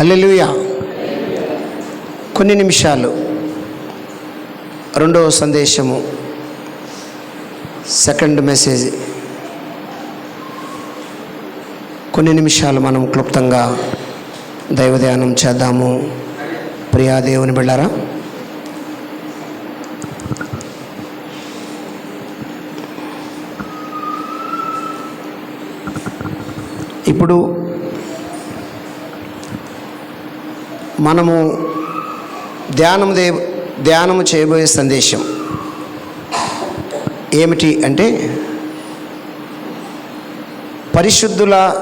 Hallelujah. కొన్ని నిమిషాలు. రెండవ సందేశము. Second message. కొన్ని నిమిషాలు మనం క్లుప్తంగా దైవధ్యానం చేద్దాము. ప్రియా దేవుని బిళ్ళారా. ఇప్పుడు మనము ధ్యానం దే ధ్యానము చేయబోయే సందేశం ఏమిటి అంటే పరిశుద్ధుల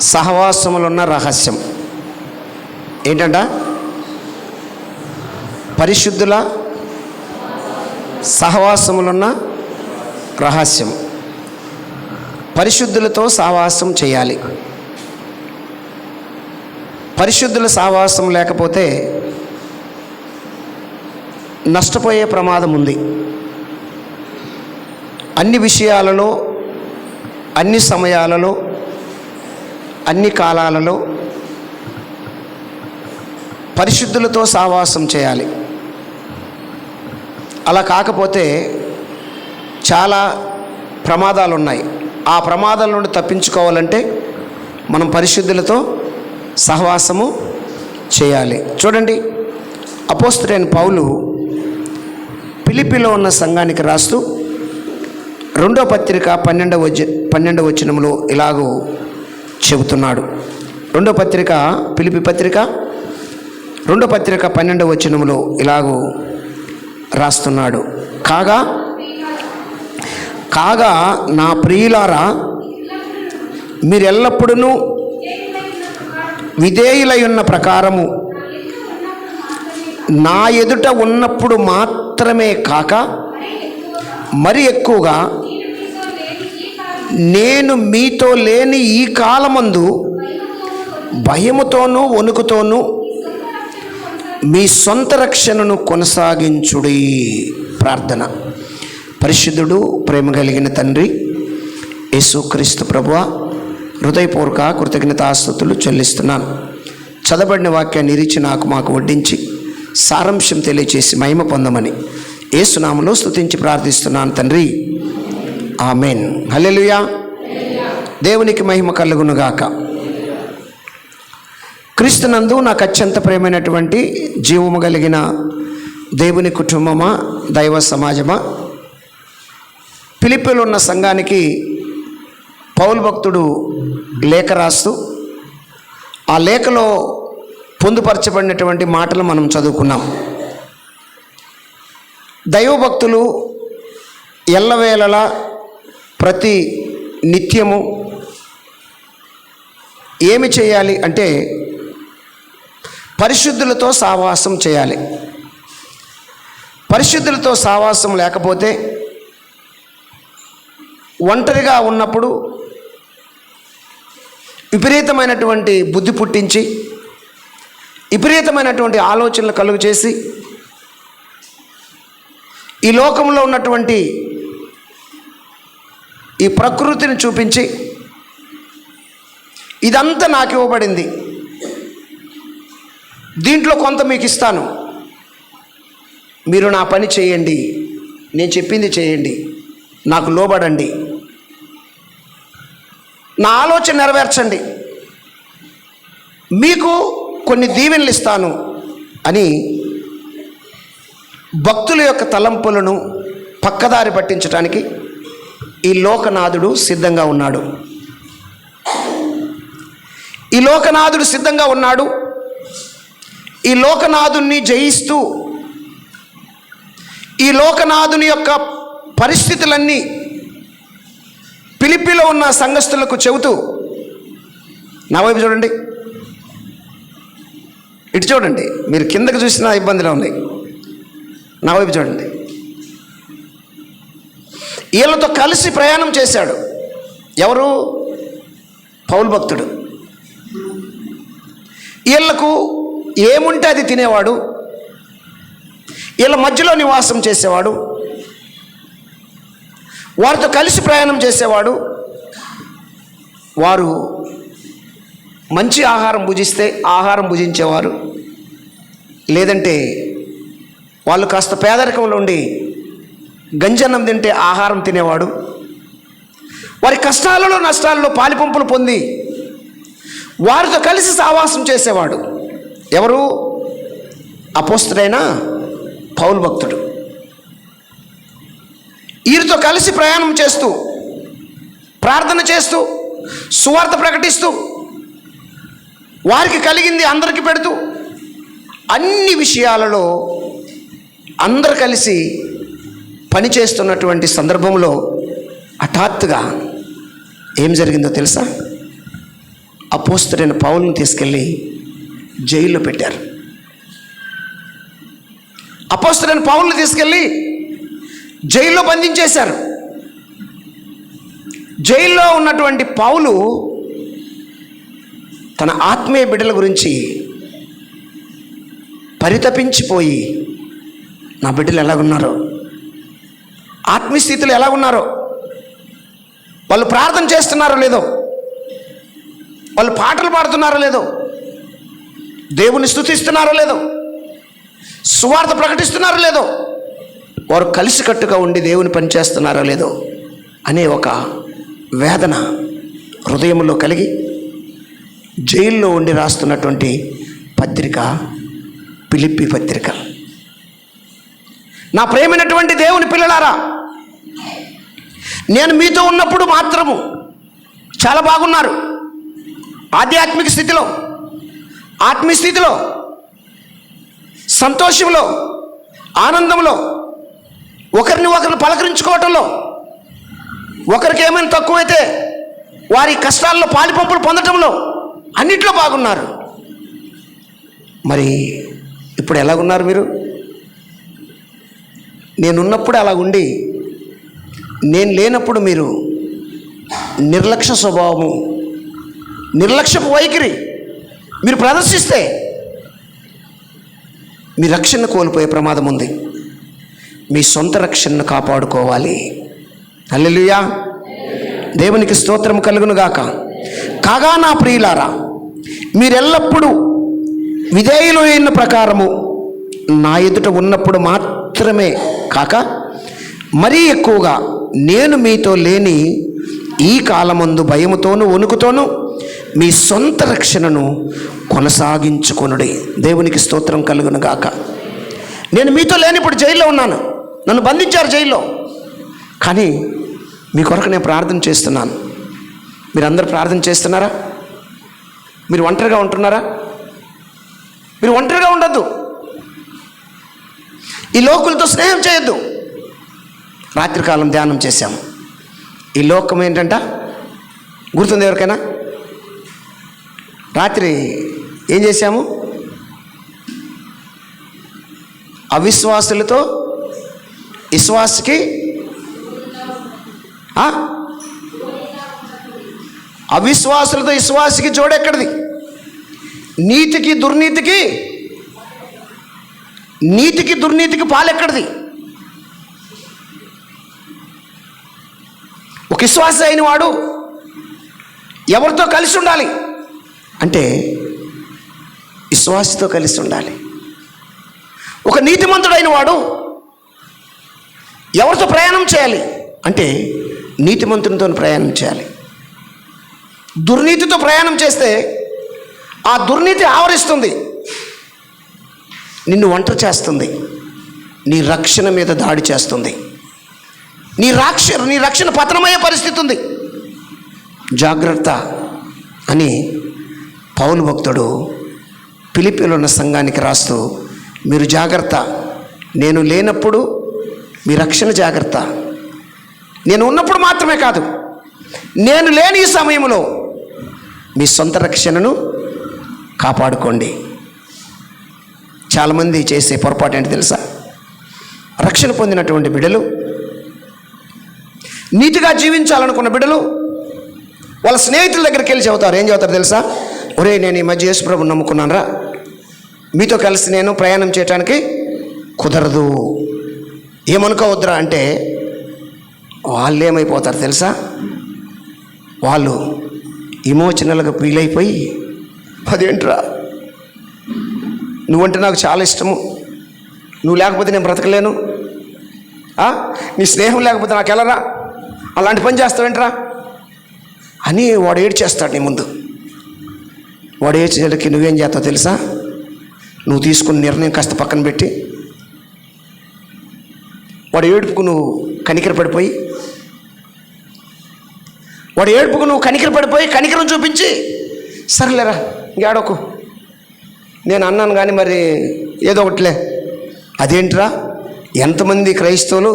సహవాసములున్న రహస్యం. ఏంటంట? పరిశుద్ధుల సహవాసములున్న రహస్యం. పరిశుద్ధులతో సహవాసం చేయాలి. పరిశుద్ధుల సావాసం లేకపోతే నష్టపోయే ప్రమాదం ఉంది. అన్ని విషయాలలో అన్ని సమయాలలో అన్ని కాలాలలో పరిశుద్ధులతో సావాసం చేయాలి. అలా కాకపోతే చాలా ప్రమాదాలు ఉన్నాయి ఆ ప్రమాదాల నుండి తప్పించుకోవాలంటే మనం పరిశుద్ధులతో సహవాసము చేయాలి. చూడండి అపోస్తుడైన పౌలు పిలిపిలో ఉన్న సంఘానికి రాస్తూ రెండో పత్రిక పన్నెండవ వచ పన్నెండవ వచనంలో ఇలాగూ చెబుతున్నాడు. రెండో పత్రిక పిలిపి పత్రిక రెండో పత్రిక పన్నెండవ వచనంలో ఇలాగూ రాస్తున్నాడు. కాగా కాగా నా ప్రియులారా మీరెల్లప్పుడూ విధేయులై ఉన్న ప్రకారము నా ఎదుట ఉన్నప్పుడు మాత్రమే కాక మరి ఎక్కువగా నేను మీతో లేని ఈ కాలమందు భయముతోనూ వణుకుతోనూ మీ సొంత రక్షణను కొనసాగించుడి ప్రార్థన. పరిశుద్ధుడు ప్రేమ కలిగిన తండ్రి యేసుక్రీస్తు ప్రభువ హృదయపూర్వక కృతజ్ఞతాస్థుతులు చెల్లిస్తున్నాను. చదవబడిన వాక్యాన్ని ఇరిచి నాకు మాకు వడ్డించి సారాంశం తెలియచేసి మహిమ పొందమని ఏసునామలో స్థుతించి ప్రార్థిస్తున్నాను తండ్రి. ఆమెన్. హలెలుయా దేవునికి మహిమ కలుగునుగాక. క్రీస్తునందు నాకు అత్యంత ప్రేమైనటువంటి జీవము కలిగిన దేవుని కుటుంబమా దైవ సమాజమా పిలిపిలో ఉన్న సంఘానికి పౌలు భక్తుడు లేఖ రాస్తూ ఆ లేఖలో పొందుపరచబడినటువంటి మాటలు మనం చదువుకున్నాం. దైవభక్తులు ఎల్లవేళలా ప్రతి నిత్యము ఏమి చేయాలి అంటే పరిశుద్ధులతో సావాసం చేయాలి. పరిశుద్ధులతో సావాసం లేకపోతే ఒంటరిగా ఉన్నప్పుడు విపరీతమైనటువంటి బుద్ధి పుట్టించి విపరీతమైనటువంటి ఆలోచనలు కలుగు చేసి ఈ లోకంలో ఉన్నటువంటి ఈ ప్రకృతిని చూపించి ఇదంతా నాకు ఇవ్వబడింది. దీంట్లో కొంత మీకు ఇస్తాను. మీరు నా పని చేయండి. నేను చెప్పింది చేయండి. నాకు లోబడండి. నా ఆలోచన నెరవేర్చండి. మీకు కొన్ని దీవెనలు ఇస్తాను అని భక్తుల యొక్క తలంపులను పక్కదారి పట్టించడానికి ఈ లోకనాథుడు సిద్ధంగా ఉన్నాడు. ఈ లోకనాథుడు సిద్ధంగా ఉన్నాడు. ఈ లోకనాథుణ్ణి జయిస్తూ ఈ లోకనాథుని యొక్క పరిస్థితులన్నీ పిలిపిలో ఉన్న సంఘస్థులకు చెబుతూ నా వైపు చూడండి. ఇటు చూడండి. మీరు కిందకు చూసిన ఇబ్బందిలో ఉన్నాయి. నా వైపు చూడండి. వీళ్ళతో కలిసి ప్రయాణం చేశాడు. ఎవరు? పౌల్ భక్తుడు. వీళ్ళకు ఏముంటే అది తినేవాడు. వీళ్ళ మధ్యలో నివాసం చేసేవాడు. వారితో కలిసి ప్రయాణం చేసేవాడు వారు మంచి ఆహారం భుజిస్తే ఆహారం భుజించేవారు. లేదంటే వాళ్ళు కాస్త పేదరికంలో ఉండి గంజన్నం తింటే ఆహారం తినేవాడు. వారి కష్టాలలో నష్టాలలో పాలిపంపులు పొంది వారితో కలిసి సావాసం చేసేవాడు. ఎవరు? అపోస్తుడైన పౌలు భక్తుడు. వీరితో కలిసి ప్రయాణం చేస్తూ ప్రార్థన చేస్తూ సువార్త ప్రకటిస్తూ వారికి కలిగింది అందరికి పెడుతూ అన్ని విషయాలలో అందరు కలిసి పనిచేస్తున్నటువంటి సందర్భంలో హఠాత్తుగా ఏం జరిగిందో తెలుసా? అపోస్తుడైన పౌలను తీసుకెళ్ళి జైల్లో పెట్టారు. అపోస్తుడైన పౌలను తీసుకెళ్ళి జైల్లో బంధించేశారు. జైల్లో ఉన్నటువంటి పౌలు తన ఆత్మీయ బిడ్డల గురించి పరితపించిపోయి నా బిడ్డలు ఎలాగున్నారో? ఆత్మీయస్థితులు ఎలాగున్నారో? ఎలా ఉన్నారో వాళ్ళు ప్రార్థన చేస్తున్నారో లేదో? వాళ్ళు పాటలు పాడుతున్నారో లేదో? దేవుని స్థుతిస్తున్నారో లేదో? సువార్త ప్రకటిస్తున్నారో లేదో? వారు కలిసికట్టుగా ఉండి దేవుని పనిచేస్తున్నారా లేదో అనే ఒక వేదన హృదయంలో కలిగి జైల్లో ఉండి రాస్తున్నటువంటి పత్రిక పిలిపి పత్రిక. నా ప్రేమైనటువంటి దేవుని పిల్లలారా నేను మీతో ఉన్నప్పుడు మాత్రము చాలా బాగున్నారు. ఆధ్యాత్మిక స్థితిలో ఆత్మీయ స్థితిలో సంతోషంలో ఆనందంలో ఒకరిని ఒకరిని పలకరించుకోవటంలో ఒకరికి ఏమైనా తక్కువైతే వారి కష్టాల్లో పాలిపంపులు పొందటంలో అన్నిట్లో బాగున్నారు. మరి ఇప్పుడు ఎలాగున్నారు మీరు? నేనున్నప్పుడు అలా ఉండి నేను లేనప్పుడు మీరు నిర్లక్ష్య స్వభావము నిర్లక్ష్యపు వైఖరి మీరు ప్రదర్శిస్తే మీ రక్షణ కోల్పోయే ప్రమాదం ఉంది. మీ సొంత రక్షణను కాపాడుకోవాలి. అల్లెలుయా దేవునికి స్తోత్రం కలుగును గాక. కాగా నా ప్రియులారా మీరెల్లప్పుడూ విధేయులు అయిన ప్రకారము నా ఎదుట ఉన్నప్పుడు మాత్రమే కాక మరీ ఎక్కువగా నేను మీతో లేని ఈ కాలమందు భయముతోను వణుకుతోనూ మీ సొంత రక్షణను కొనసాగించుకొనుడి. దేవునికి స్తోత్రం కలుగును గాక. నేను మీతో లేని ఇప్పుడు జైల్లో ఉన్నాను. నన్ను బంధించారు జైల్లో. కానీ మీ కొరకు నేను ప్రార్థన చేస్తున్నాను. మీరు అందరు ప్రార్థన చేస్తున్నారా? మీరు ఒంటరిగా ఉంటున్నారా? మీరు ఒంటరిగా ఉండద్దు. ఈ లోకులతో స్నేహం చేయొద్దు. రాత్రికాలం ధ్యానం చేశాము. ఈ లోకం ఏంటంట? గుర్తుంది ఎవరికైనా? రాత్రి ఏం చేశాము? అవిశ్వాసులతో విశ్వాసకి? అవిశ్వాసులతో విశ్వాసకి జోడెక్కడిది నీతికి దుర్నీతికి? నీతికి దుర్నీతికి పాలెక్కడిది ఒక విశ్వాస అయిన వాడు ఎవరితో కలిసి ఉండాలి? అంటే విశ్వాసతో కలిసి ఉండాలి. ఒక నీతిమంతుడైన వాడు ఎవరితో ప్రయాణం చేయాలి? అంటే నీతిమంతునితో ప్రయాణం చేయాలి. దుర్నీతితో ప్రయాణం చేస్తే ఆ దుర్నీతి ఆవరిస్తుంది. నిన్ను ఒంటరి చేస్తుంది. నీ రక్షణ మీద దాడి చేస్తుంది. నీ రాక్ష నీ రక్షణ పతనమయ్యే పరిస్థితి ఉంది. జాగ్రత్త అని పౌలు భక్తుడు పిలిపిలో ఉన్న సంఘానికి రాస్తూ మీరు జాగ్రత్త. నేను లేనప్పుడు మీ రక్షణ జాగ్రత్త. నేను ఉన్నప్పుడు మాత్రమే కాదు నేను లేని ఈ సమయంలో మీ సొంత రక్షణను కాపాడుకోండి. చాలామంది చేసే పొరపాటు ఏంటి తెలుసా? రక్షణ పొందినటువంటి బిడ్డలు నీతిగా జీవించాలనుకున్న బిడ్డలు వాళ్ళ స్నేహితుల దగ్గరికి వెళ్ళి చెబుతారు. ఏం చెబుతారు తెలుసా? ఒరే నేను ఈ మధ్య యేసుప్రభు నమ్ముకున్నాను రా మీతో కలిసి నేను ప్రయాణం చేయడానికి కుదరదు. ఏమనుకోవద్దురా అంటే వాళ్ళు ఏమైపోతారు తెలుసా? వాళ్ళు ఇమోషనల్గా ఫీల్ అయిపోయి అదేంట్రా? నువ్వంటే నాకు చాలా ఇష్టము. నువ్వు లేకపోతే నేను బ్రతకలేను. నీ స్నేహం లేకపోతే నాకు ఎలారా? అలాంటి పని చేస్తావేంట్రా? అని వాడు ఏడ్చేస్తాడు నీ ముందు. వాడు ఏడ్చేటికి నువ్వేం చేస్తావు తెలుసా? నువ్వు తీసుకున్న నిర్ణయం కాస్త పక్కన పెట్టి వాడు ఏడుపుకు నువ్వు కనికర పడిపోయి వాడు ఏడుపుకు నువ్వు కనికర పడిపోయి కనికరం చూపించి సర్లేరా ఇంకేడోకు నేను అన్నాను కానీ మరి ఏదో ఒకటిలే. అదేంట్రా? ఎంతమంది క్రైస్తవులు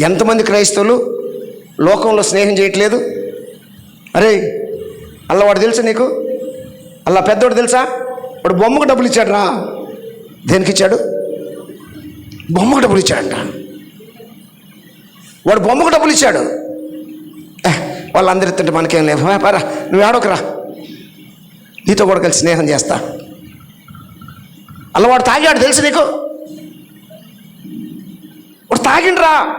ఎంతమంది క్రైస్తవులు లోకంలో స్నేహం చేయట్లేదు? అరే అలా వాడు తెలుసా నీకు? అలా పెద్దోడు తెలుసా? వాడు బొమ్మకు డబ్బులు ఇచ్చాడు రా దేనికి ఇచ్చాడు? బొమ్మకు డబ్బులు ఇచ్చాడంట. వాడు బొమ్మకు డబ్బులు ఇచ్చాడు. ఏ, వాళ్ళందరూ తింటే మనకేం లేవు పరా నువ్వు ఆడోకరా నీతో కూడా కలిసి స్నేహం చేస్తా. అలా వాడు తాగాడు తెలుసు నీకు? వాడు తాగిండ్రా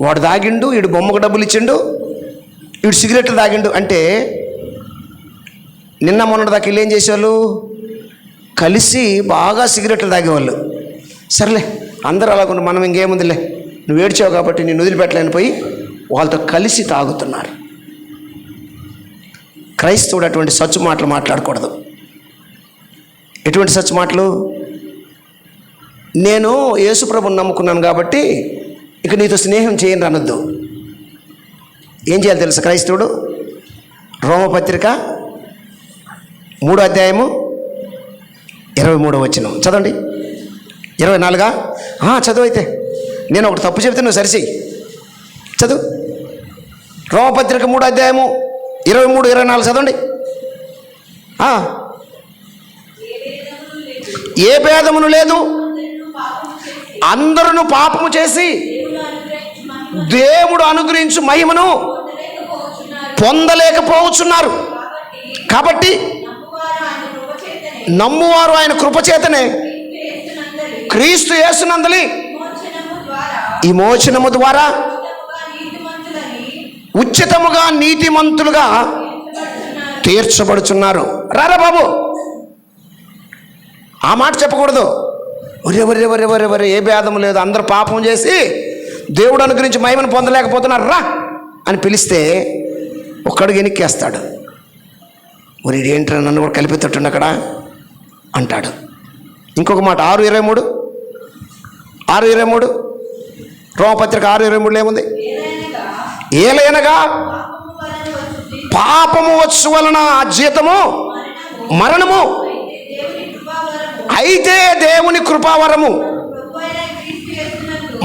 వాడు తాగిండు వీడు బొమ్మకు డబ్బులు ఇచ్చిండు వీడు సిగరెట్లు తాగిండు. అంటే నిన్న మొన్నటి దాకా వీళ్ళు ఏం చేసేవాళ్ళు కలిసి బాగా సిగరెట్లు తాగేవాళ్ళు. సర్లే అందరూ అలాగుండు మనం ఇంకేముందిలే. నువ్వు ఏడ్చావు కాబట్టి నేను వదిలిపెట్టలేని పోయి వాళ్ళతో కలిసి తాగుతున్నారు. క్రైస్తవుడు అటువంటి సచ్చు మాటలు మాట్లాడకూడదు. ఎటువంటి సచ్చు మాటలు? నేను యేసుప్రభుని నమ్ముకున్నాను కాబట్టి ఇక నీతో స్నేహం చేయను అనొద్దు. ఏం చేయాలి తెలుసు క్రైస్తవుడు? రోమపత్రిక మూడో అధ్యాయము ఇరవై మూడో వచ్చిన చదవండి ఇరవై నాలుగా చదువైతే చదువు అయితే నేను ఒకటి తప్పు చెబితే నువ్వు సరిచేయి చదువు రోమపత్రిక మూడు అధ్యాయము ఇరవై మూడు ఇరవై నాలుగు చదవండి ఏ భేదమును లేదు అందరూ పాపము చేసి దేవుడు అనుగ్రహించు మహిమను పొందలేకపోవచ్చున్నారు కాబట్టి నమ్మువారు ఆయన కృపచేతనే. క్రీస్తు యేసునందలి. విమోచనము ద్వారా ఉచితముగా నీతిమంతులుగా తీర్చబడుచున్నారు. రారా బాబు. ఆ మాట చెప్పకూడదు. ఒరే ఒరే ఒరే ఒరే ఒరే ఏ భేదం లేదు. అందరు పాపం చేసి దేవుడు అనుగ్రహించి మహిమను పొందలేకపోతున్నారు. రా అని పిలిస్తే ఒక్కడు ఎనిక్కేస్తాడు. మరి ఏంట్రా నన్ను కూడా కలిపేటట్టుండి అక్కడ? అంటాడు. ఇంకొక మాట ఆరు ఇరవై మూడు? ఆరు ఇరవై మూడు? రోమపత్రిక ఆరు ఇరవై మూడులో ఏముంది? ఏలైనగా పాపము వచ్చు వలన ఆ జీతము మరణము. అయితే దేవుని కృపావరము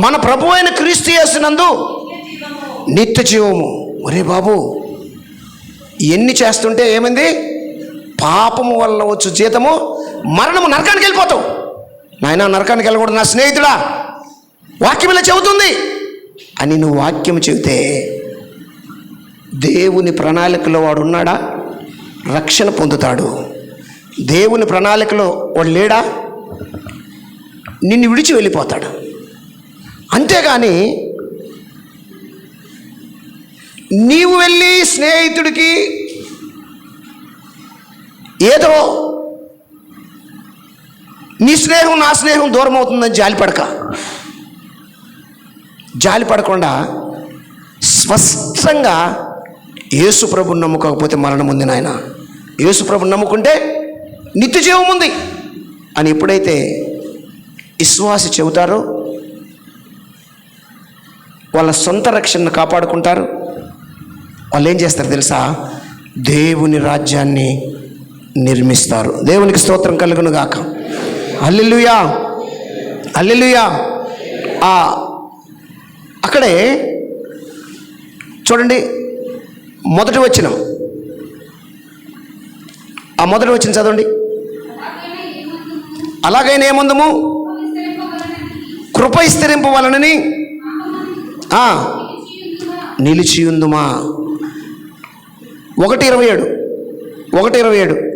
మన ప్రభు అయిన క్రీస్తు చేసినందు నిత్య జీవము. ఒరే బాబు ఎన్ని చేస్తుంటే ఏమైంది? పాపము వల్ల వచ్చు జీతము మరణము నరకానికి వెళ్ళిపోతావు. నాయన నరకానికి వెళ్ళకూడదు. నా స్నేహితుడా వాక్యం ఇలా చెబుతుంది. అని నువ్వు వాక్యం చెబితే దేవుని ప్రణాళికలో వాడు ఉన్నాడా? రక్షణ పొందుతాడు. దేవుని ప్రణాళికలో వాడు లేడా? నిన్ను విడిచి వెళ్ళిపోతాడు. అంతేగాని నీవు వెళ్ళి స్నేహితుడికి ఏదో నీ స్నేహం నా స్నేహం దూరం అవుతుందని జాలిపడక. జాలి పడకుండా స్పష్టంగా యేసు ప్రభుని నమ్ముకోకపోతే మరణం ఉంది నాయన. యేసు ప్రభుని నమ్ముకుంటే నిత్య జీవం ఉంది అని ఎప్పుడైతే విశ్వాసి చెబుతారో వాళ్ళ సొంత రక్షణను కాపాడుకుంటారు. వాళ్ళు ఏం చేస్తారు తెలుసా? దేవుని రాజ్యాన్ని నిర్మిస్తారు. దేవునికి స్తోత్రం కలుగును గాక అల్లెలుయా అల్లెలుయా అక్కడే చూడండి మొదటి వచ్చిన ఆ మొదటి వచ్చిన చదవండి. అలాగైనా ఏమందము? కృప విస్తరింపవలనని. నిలిచియుందుమా. ఒకటి ఇరవై ఏడు. ఒకటి ఇరవై ఏడు.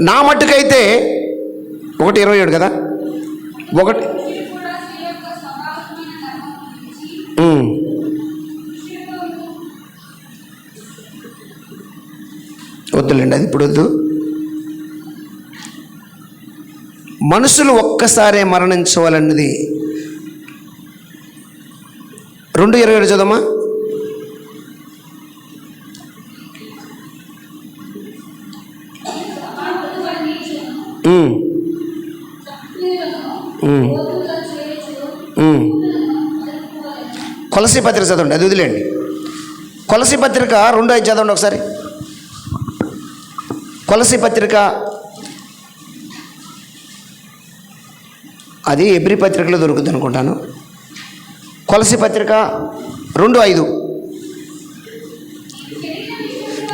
నా మట్టుకైతే ఒకటి ఇరవై ఏడు కదా? ఒకటి వద్దులేండి అది ఇప్పుడు వద్దు. మనుషులు ఒక్కసారే మరణించవాలన్నది రెండు ఇరవై ఏడు చదవమా? కొలసి పత్రిక చదవండి అది వదిలేండి కొలసి పత్రిక రెండో ఐదు చదవండి ఒకసారి. కొలసి పత్రిక అది ఎబ్రి పత్రికలో దొరుకుతుంది అనుకుంటాను. కొలసి పత్రిక రెండు ఐదు.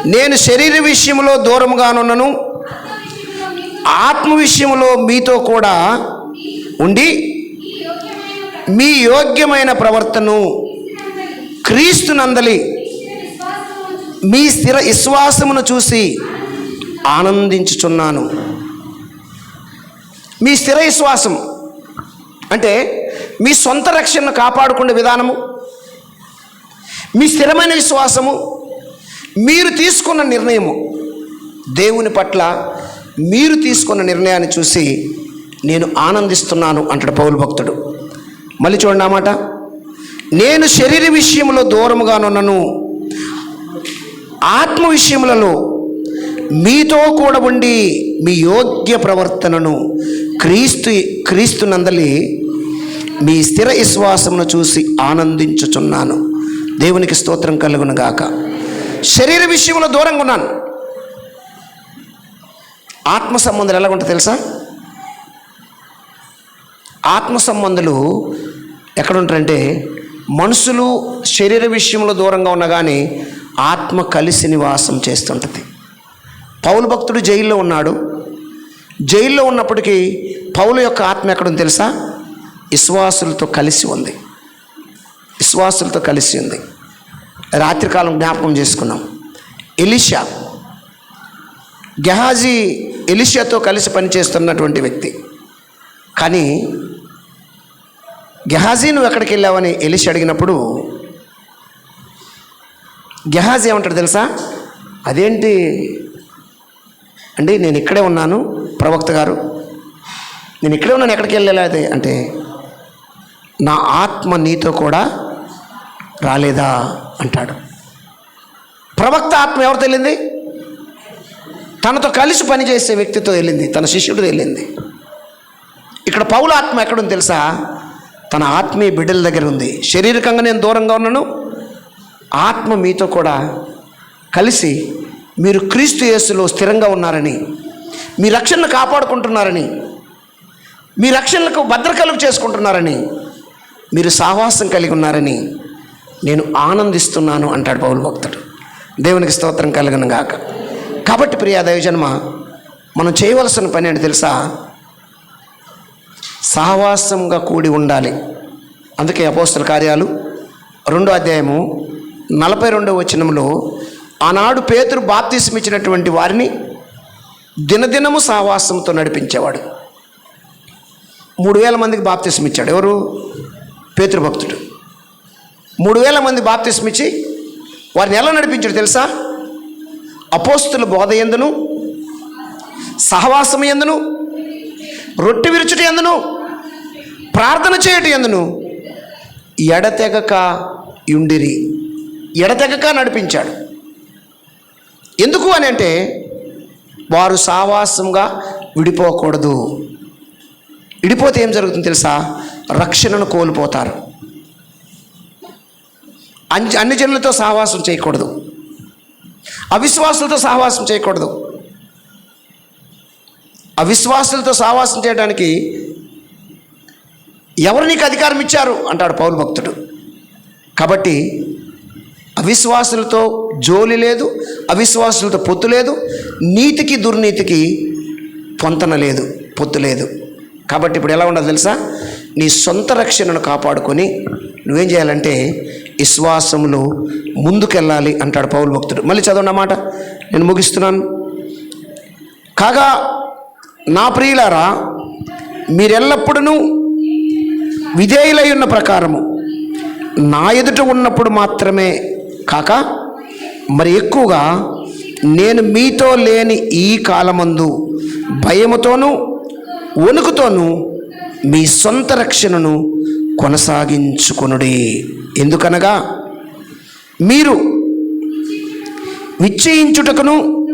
నేను శరీర విషయంలో దూరంగానున్నను ఆత్మ విషయంలో మీతో కూడా ఉండి మీ యోగ్యమైన ప్రవర్తను క్రీస్తు నందలి మీ స్థిర విశ్వాసమును చూసి ఆనందించుచున్నాను. మీ స్థిర విశ్వాసం అంటే మీ సొంత రక్షణను కాపాడుకునే విధానము మీ స్థిరమైన విశ్వాసము మీరు తీసుకున్న నిర్ణయము దేవుని పట్ల మీరు తీసుకున్న నిర్ణయాన్ని చూసి నేను ఆనందిస్తున్నాను అంటాడు పౌరు భక్తుడు. మళ్ళీ చూడండి అన్నమాట నేను శరీర విషయంలో దూరముగానున్నను ఆత్మ విషయములలో మీతో కూడా ఉండి మీ యోగ్య ప్రవర్తనను క్రీస్తు క్రీస్తు నందలి మీ స్థిర విశ్వాసమును చూసి ఆనందించుచున్నాను. దేవునికి స్తోత్రం కలుగును గాక. శరీర విషయంలో దూరంగా ఉన్నాను ఆత్మ సంబంధాలు ఎలా ఉంటాయి తెలుసా? ఆత్మ సంబంధులు ఎక్కడుంటారంటే మనుషులు శరీర విషయంలో దూరంగా ఉన్నా కానీ ఆత్మ కలిసి నివాసం చేస్తుంటుంది. పౌలు భక్తుడు జైల్లో ఉన్నాడు. జైల్లో ఉన్నప్పటికీ పౌలు యొక్క ఆత్మ ఎక్కడుంది తెలుసా? విశ్వాసులతో కలిసి ఉంది. విశ్వాసులతో కలిసి ఉంది. రాత్రికాలం జ్ఞాపకం చేసుకున్నాం. ఎలిషా గెహాజీ ఎలిషియాతో కలిసి పనిచేస్తున్నటువంటి వ్యక్తి. కానీ గెహాజీ నువ్వు ఎక్కడికి వెళ్ళావని ఎలిషి అడిగినప్పుడు గెహాజీ ఏమంటాడు తెలుసా? అదేంటి? అండి నేను ఇక్కడే ఉన్నాను ప్రవక్త గారు. నేను ఇక్కడే ఉన్నాను ఎక్కడికి వెళ్ళలేదు అంటే నా ఆత్మ నీతో కూడా రాలేదా? అంటాడు. ప్రవక్త ఆత్మ ఎవరు తెలియంది తనతో కలిసి పనిచేసే వ్యక్తితో వెళ్ళింది తన శిష్యుడు వెళ్ళింది. ఇక్కడ పౌల ఆత్మ ఎక్కడుంది తెలుసా? తన ఆత్మీయ బిడ్డల దగ్గర ఉంది. శారీరకంగా నేను దూరంగా ఉన్నాను. ఆత్మ మీతో కూడా కలిసి మీరు క్రీస్తు యేసులో స్థిరంగా ఉన్నారని మీ రక్షణను కాపాడుకుంటున్నారని మీ రక్షణలకు భద్రకలుగు చేసుకుంటున్నారని మీరు సాహసం కలిగి ఉన్నారని నేను ఆనందిస్తున్నాను అంటాడు పౌరు భక్తుడు. దేవునికి స్తోత్రం కలగను గాక. కాబట్టి ప్రియా దైవజన్మ మనం చేయవలసిన పని అంటే తెలుసా? సహవాసంగా కూడి ఉండాలి. అందుకే అపోస్తుల కార్యాలు రెండో అధ్యాయము నలభై రెండో వచనంలో ఆనాడు పేతురు బాప్తీసం ఇచ్చినటువంటి వారిని దినదినము సహవాసంతో నడిపించేవాడు. మూడు వేల మందికి బాప్తీసం ఇచ్చాడు ఎవరు? పేతృభక్తుడు మూడు వేల మంది బాప్తీసం ఇచ్చి వారిని ఎలా నడిపించాడు తెలుసా? అపోస్తుల బోధ ఎందును? సహవాసం ఎందును? రొట్టె విరుచుట ఎందును? ప్రార్థన చేయట ఎందును? ఎడతెగక యుండిరి. ఎడతెగక నడిపించాడు. ఎందుకు అని అంటే వారు సావాసంగా విడిపోకూడదు. విడిపోతే ఏం జరుగుతుంది తెలుసా? రక్షణను కోల్పోతారు. అన్ని అన్ని జనులతో సావాసం చేయకూడదు. అవిశ్వాసులతో సహవాసం చేయకూడదు. అవిశ్వాసులతో సహవాసం చేయడానికి ఎవరు నీకు అధికారం ఇచ్చారు? అంటాడు పౌరు భక్తుడు. కాబట్టి అవిశ్వాసులతో జోలి లేదు అవిశ్వాసులతో పొత్తు లేదు నీతికి దుర్నీతికి పొంతన లేదు పొత్తు లేదు. కాబట్టి ఇప్పుడు ఎలా ఉండదు తెలుసా? నీ సొంత రక్షణను కాపాడుకొని నువ్వేం చేయాలంటే విశ్వాసంలో ముందుకెళ్ళాలి అంటాడు పౌరు భక్తుడు. మళ్ళీ చదవండి అన్నమాట నేను ముగిస్తున్నాను. కాగా నా ప్రియులారా మీరెల్లప్పుడూ విధేయులై ఉన్న ప్రకారము నా ఎదుట ఉన్నప్పుడు మాత్రమే కాక మరి ఎక్కువగా నేను మీతో లేని ఈ కాలమందు భయముతోనూ వణుకుతోనూ మీ సొంత రక్షణను కొనసాగించుకొనుడి. ఎందుకనగా మీరు నిశ్చయించుటకును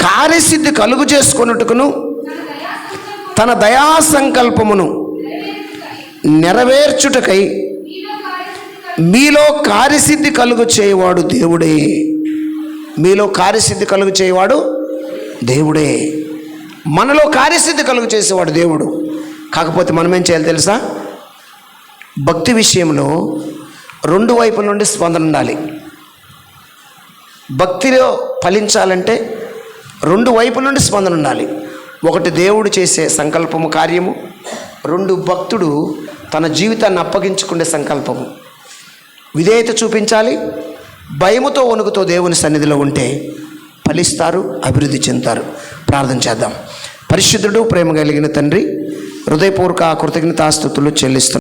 కార్యసిద్ధి కలుగు చేసుకొనుటకును తన దయా సంకల్పమును నెరవేర్చుటకై మీలో కార్యసిద్ధి కలుగు చేయవాడు దేవుడే. మీలో కార్యసిద్ధి కలుగు చేయవాడు దేవుడే. మనలో కార్యసిద్ధి కలుగు చేసేవాడు దేవుడు. కాకపోతే మనం ఏం చేయాలి తెలుసా? భక్తి విషయంలో రెండు వైపుల నుండి స్పందన ఉండాలి. భక్తిలో ఫలించాలంటే రెండు వైపుల నుండి స్పందన ఉండాలి. ఒకటి దేవుడు చేసే సంకల్పము కార్యము రెండు భక్తుడు తన జీవితాన్ని అప్పగించుకునే సంకల్పము. విధేయత చూపించాలి భయముతో వణుకుతో దేవుని సన్నిధిలో ఉంటే ఫలిస్తారు అభివృద్ధి చెందుతారు. ప్రార్థన చేద్దాం. పరిశుద్ధుడు ప్రేమ కలిగిన తండ్రి హృదయపూర్వక కృతజ్ఞతాస్థుతులు చెల్లిస్తున్నాం.